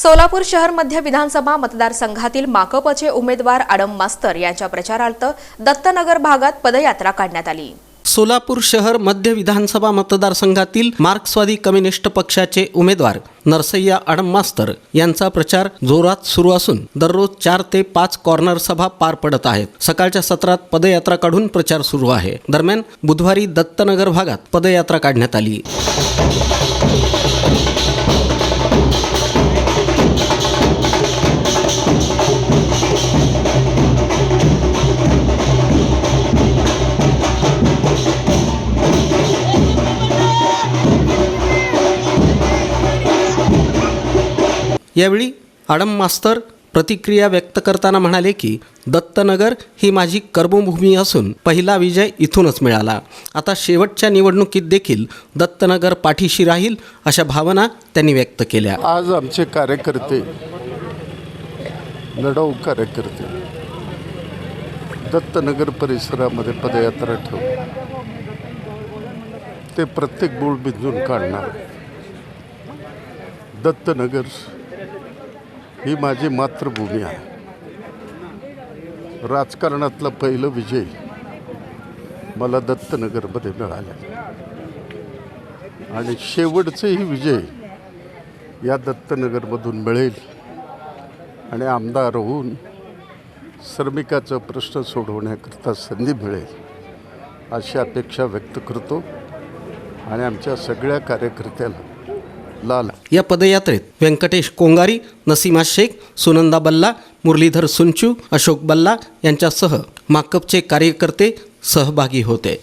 सोलापूर शहर मध्य विधानसभा मतदारसंघातील माकपचे उमेदवार आडम मास्तर यांच्या प्रचारार्थ दत्तनगर भागात पदयात्रा काढण्यात आली. सोलापूर शहर मध्य विधानसभा मतदारसंघातील मार्क्सवादी कम्युनिस्ट पक्षाचे उमेदवार नरसय्या आडम मास्तर यांचा प्रचार जोरात सुरू असून दररोज चार ते पाच कॉर्नर सभा पार पडत आहेत. सकाळच्या सत्रात पदयात्रा काढून प्रचार सुरू आहे. दरम्यान बुधवारी दत्तनगर भागात पदयात्रा काढण्यात आली. यावेळी आडम मास्तर प्रतिक्रिया व्यक्त करताना म्हणाले की दत्तनगर ही माझी कर्मभूमी असून पहिला विजय इथूनच मिळाला. आता शेवटच्या निवडणुकीत देखील दत्तनगर पाठीशी राहील अशा भावना त्यांनी व्यक्त केल्या. आज आमचे कार्यकर्ते लढाऊ कार्यकर्ते दत्तनगर परिसरामध्ये पदयात्रा ठेवून ते प्रत्येक बोर्ड बिंदून काढणार. दत्तनगर ही माझी मातृभूमी आहे. राजकारणातलं पहिलं विजय मला दत्तनगरमध्ये मिळाले. आणि शेवटचेही विजय या दत्तनगरमधून मिळेल. आणि आमदार होऊन श्रमिकाचा प्रश्न सोडवण्याकरता संधी मिळेल अशी अपेक्षा व्यक्त करतो. आणि आमच्या सगळ्या कार्यकर्त्याला लाल. या पदयात्रेत व्यंकटेश कोंगारी नसीमा शेख सुनंदा बल्ला मुरलीधर सुंचू अशोक बल्ला यांच्यासह माकपचे कार्यकर्ते सहभागी होते.